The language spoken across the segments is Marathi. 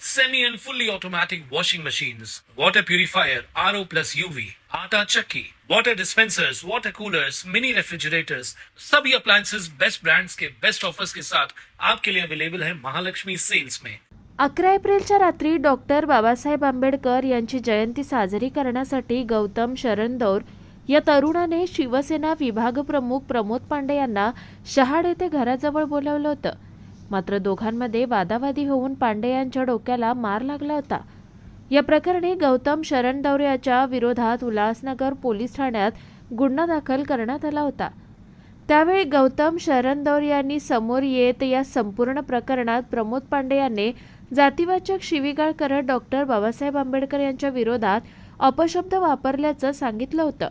semi and fully automatic washing machines, water purifier, RO plus UV, आटा चक्की, water dispensers, water coolers, mini refrigerators, सभी appliances बेस्ट ब्रांड्स के बेस्ट ऑफर्स के साथ आपके लिए अवेलेबल है महालक्ष्मी सेल्स में अकरा एप्रिलच्या रात्री डॉक्टर बाबासाहेब आंबेडकर यांची जयंती साजरी करण्यासाठी गौतम शरणदौर या तरुणाने शिवसेना विभागप्रमुख प्रमोद पांडे यांना शहाड येथे घराजवळ बोलावलं होतं. मात्र दोघांमध्ये वादावादी होऊन पांडे यांच्या डोक्याला मार लागला होता. या प्रकरणी गौतम शरण दौऱ्याच्या विरोधात उल्हासनगर पोलीस ठाण्यात गुन्हा दाखल करण्यात आला होता. त्यावेळी गौतम शरणदौर यांनी समोर येत या संपूर्ण प्रकरणात प्रमोद पांडे यांनी जातीवाचक शिवीगाळ करत डॉक्टर बाबासाहेब आंबेडकर यांच्या विरोधात अपशब्द वापरल्याचं सांगितलं होतं.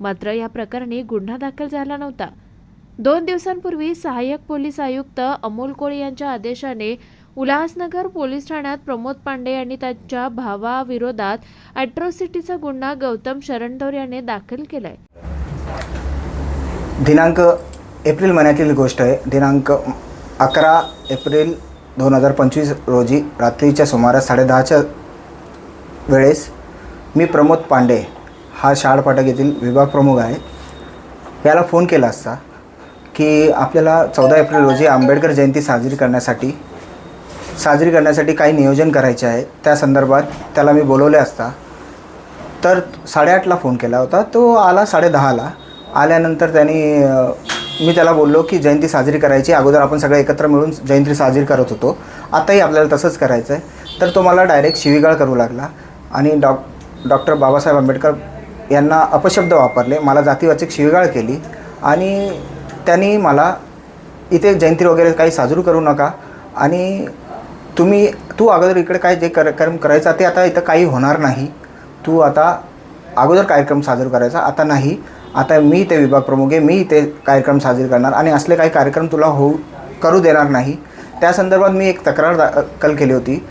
मात्र या प्रकरणी गुन्हा दाखल झाला नव्हता. दोन दिवसांपूर्वी सहाय्यक पोलीस आयुक्त अमोल कोळी यांच्या आदेशाने उल्हासनगर पोलीस ठाण्यात प्रमोद पांडे यांनी त्यांच्या भावाविरोधात अॅट्रॉसिटीचा गुन्हा गौतम शरणदोर याने दाखल केलाय. दिनांक एप्रिल महिन्यातील गोष्ट आहे. दिनांक अकरा एप्रिल दोन हजार पंचवीस रोजी रात्रीच्या सुमारास साडेदहाच्या वेळेस मी प्रमोद पांडे हा शाळ फाटक येथील विभाग प्रमुख आहे. याला फोन केला असता की आपल्याला चौदा एप्रिल रोजी आंबेडकर जयंती साजरी करण्यासाठी साजरी करण्यासाठी काही नियोजन करायचे आहे. त्या संदर्भात त्याला मी बोलवले असता. तर साडेआठला फोन केला होता. तो आला साडेदहाला. आल्यानंतर त्यांनी मी त्याला बोललो की जयंती साजरी करायची. अगोदर आपण सगळे एकत्र मिळून जयंती साजरी करत होतो. आताही आपल्याला तसंच करायचं आहे. तर तो मला डायरेक्ट शिवीगाळ करू लागला आणि डॉक डॉक्टर बाबासाहेब आंबेडकर यांना अपशब्द वापरले. मला जातीवाचक शिवीगाळ केली आणि त्यांनी मला इथे जयंती वगैरे काही साजरू करू नका. आणि तुम्ही तू अगोदर इकडे काय जे कार्यक्रम करायचा ते आता इथं काही होणार नाही. तू आता अगोदर कार्यक्रम साजरा करायचा आता नाही. आता मी ते विभाग प्रमुख आहे मी ते कार्यक्रम साजरे करणार आणि असले काही कार्यक्रम तुला होऊ करू देणार नाही. त्या संदर्भात मी एक तक्रार दाखल केली होती.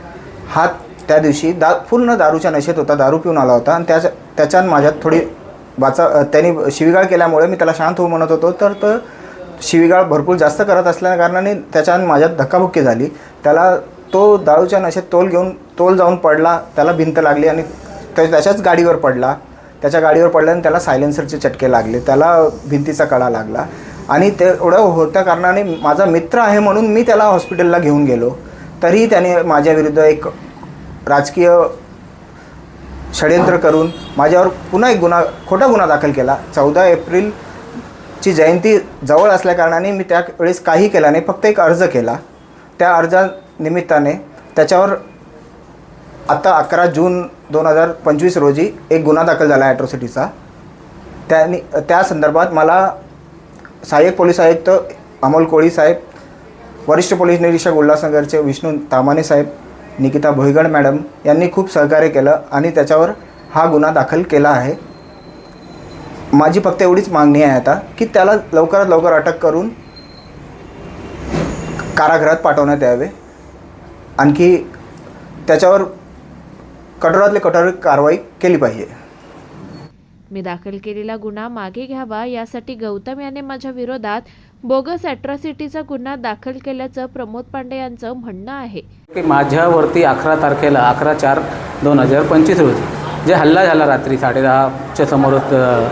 हा त्या दिवशी दा पूर्ण दारूच्या नशेत होता दारू पिऊन आला होता. आणि त्याच्या त्याच्यात माझ्यात थोडी वाचा त्यांनी शिवीगाळ केल्यामुळे मी त्याला शांत होऊ म्हणत होतो. तर तो शिवीगाळ भरपूर जास्त करत असल्या कारणाने त्याच्यानं माझ्यात धक्काबुक्की झाली. त्याला तो दारूच्या नशेत तोल घेऊन तोल जाऊन पडला त्याला भिंत लागली आणि त्या त्याच्याच गाडीवर पडला. त्याच्या गाडीवर पडल्याने त्याला सायलेन्सरचे चटके लागले त्याला भिंतीचा कळा लागला आणि ते एवढं होत्या कारणाने माझा मित्र आहे म्हणून मी त्याला हॉस्पिटलला घेऊन गेलो. तरीही त्याने माझ्याविरुद्ध एक राजकीय षडयंत्र करून माझ्यावर पुन्हा एक गुन्हा खोटा गुन्हा दाखल केला. चौदा एप्रिल ची जयंती जवळ असल्याकारणाने मी त्यावेळेस काही केला नाही फक्त एक अर्ज केला. त्या अर्जानिमित्ताने त्याच्यावर आत्ता अकरा जून दोन हजार पंचवीस रोजी एक गुन्हा दाखल झाला ॲट्रॉसिटीचा त्यांनी त्या संदर्भात मला सहाय्यक पोलीस आयुक्त अमोल कोळी साहेब वरिष्ठ पोलीस निरीक्षक उल्हासनगरचे विष्णू तामाने साहेब निकिता भोईगड मॅडम यांनी खूप सहकार्य केलं आणि त्याच्यावर हा गुन्हा दाखल केला आहे. माझी फक्त एवढीच मागणी आहे आता की त्याला लवकरात लवकर अटक करून कारागृहात पाठवण्यात यावे. आणखी त्याच्यावर कठोरातली कठोर कारवाई केली पाहिजे. मी दाखल केलेला गुन्हा मागे घ्यावा यासाठी गौतम याने माझ्या विरोधात बोगस अॅट्रॉसिटीचा गुन्हा दाखल केल्याचं प्रमोद पांडे यांचं म्हणणं आहे. की माझ्यावरती अकरा तारखेला अकरा चार दोन हजार पंचवीस रोजी जे हल्ला झाला रात्री साडेदहाच्या समोर अ,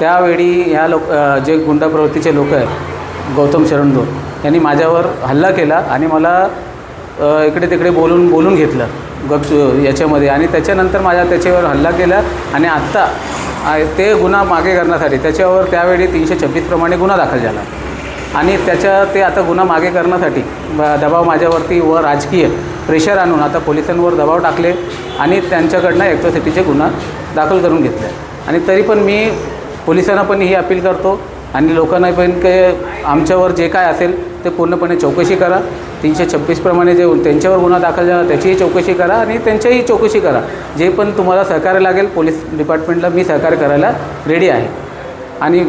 त्यावेळी ह्या लोक जे गुंडा प्रवृत्तीचे लोक आहेत गौतम शरणदोर यांनी माझ्यावर हल्ला केला आणि मला इकडे तिकडे बोलून बोलून घेतलं गप याच्यामध्ये. आणि त्याच्यानंतर माझ्या त्याच्यावर हल्ला केला आणि आत्ता ते गुन्हा मागे करण्यासाठी त्याच्यावर त्यावेळी तीनशे छब्बीसप्रमाणे गुन्हा दाखल झाला. आणि त्याच्या ते आता गुन्हा मागे करण्यासाठी दबाव माझ्यावरती व राजकीय प्रेशर आणून आता पोलिसांवर दबाव टाकले आणि त्यांच्याकडनं ॲक्ट्रॉसिटीचे गुन्हा दाखल करून घेतले. आणि तरी पण मी पोलिसांना पण ही अपील करतो आणि लोकांना पण काय आमच्यावर जे काय असेल ते पूर्णपणे चौकशी करा. तीनशे छब्बीसप्रमाणे जे त्यांच्यावर गुन्हा दाखल झाला त्याचीही चौकशी करा आणि त्यांच्याही चौकशी करा. जे पण तुम्हाला सहकार्य लागेल पोलीस डिपार्टमेंटला मी सहकार्य करायला रेडी आहे. आणि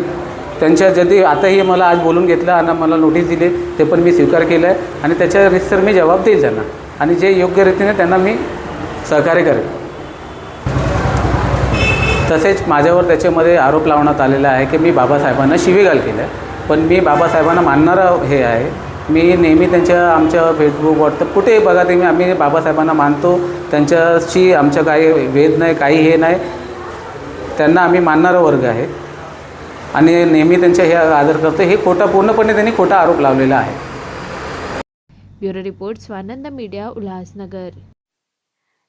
त्यांच्या जदी आताही मला आज बोलून घेतलं आणि मला नोटीस दिली ते पण मी स्वीकार केलं आहे आणि त्याच्या रितसर मी जबाब देईल त्यांना. आणि जे योग्य रीतीने त्यांना मी सहकार्य करेन तसेच माझ्यावर त्याच्यामध्ये आरोप लावण्यात आलेला आहे की मी बाबासाहेबांना शिवीगाल केलं आहे पण मी बाबासाहेबांना मानणारं हे आहे. मी नेहमी त्यांच्या आमच्या फेसबुक व्हॉट्सअप कुठेही बघा ते मी आम्ही बाबासाहेबांना मानतो. त्यांच्याशी आमचं काही वेद नाही काही हे नाही. त्यांना आम्ही मानणारा वर्ग आहे. आणि नेहमी त्यांच्या हे आदर करतो. हे खोटा पूर्णपणे त्यांनी खोटा आरोप लावलेला आहे. Bureau report Swanand media Ulhasnagar.